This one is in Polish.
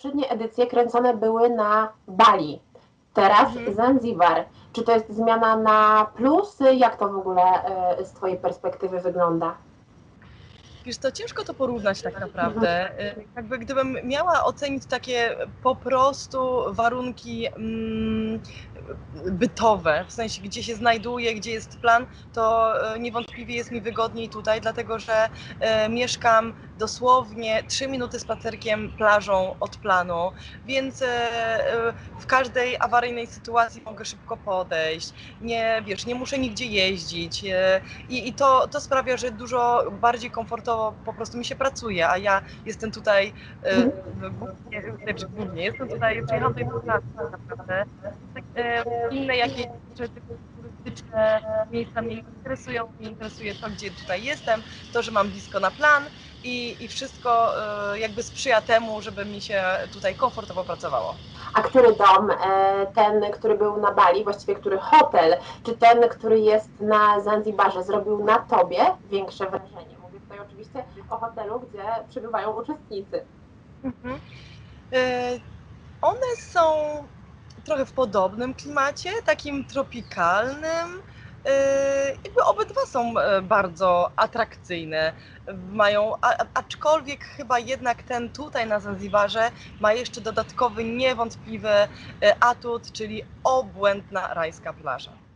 poprzednie edycje kręcone były na Bali, teraz Mhm. Zanzibar. Czy to jest zmiana na plus? Jak to w ogóle e, z Twojej perspektywy wygląda? Wiesz, to ciężko to porównać tak naprawdę. Y, Jakby gdybym miała ocenić takie po prostu warunki mm, bytowe, w sensie gdzie się znajduję, gdzie jest plan, to y, niewątpliwie jest mi wygodniej tutaj, dlatego że y, mieszkam dosłownie 3 minuty spacerkiem plażą od planu, więc y, y, w każdej awaryjnej sytuacji mogę szybko podejść. Nie, wiesz, nie muszę nigdzie jeździć. y, i, i to, to sprawia, że dużo bardziej komfortowo po prostu mi się pracuje, a ja jestem tutaj, e, głównie, znaczy głównie, jestem tutaj, przyjechałam tutaj pracy tak naprawdę. E, inne jakieś rzeczy turystyczne miejsca mnie nie interesują, mnie interesuje to, gdzie tutaj jestem, to, że mam blisko na plan i, i wszystko e, jakby sprzyja temu, żeby mi się tutaj komfortowo pracowało. A który dom, e, ten, który był na Bali, właściwie który hotel, czy ten, który jest na Zanzibarze, zrobił na Tobie większe wrażenie? Mówię tutaj oczywiście o hotelu, gdzie przebywają uczestnicy. Mhm. E, One są trochę w podobnym klimacie, takim tropikalnym. E, Jakby obydwa są e, bardzo atrakcyjne. Mają, aczkolwiek chyba jednak ten tutaj na Zanzibarze ma jeszcze dodatkowy, niewątpliwy e, atut, czyli obłędna rajska plaża.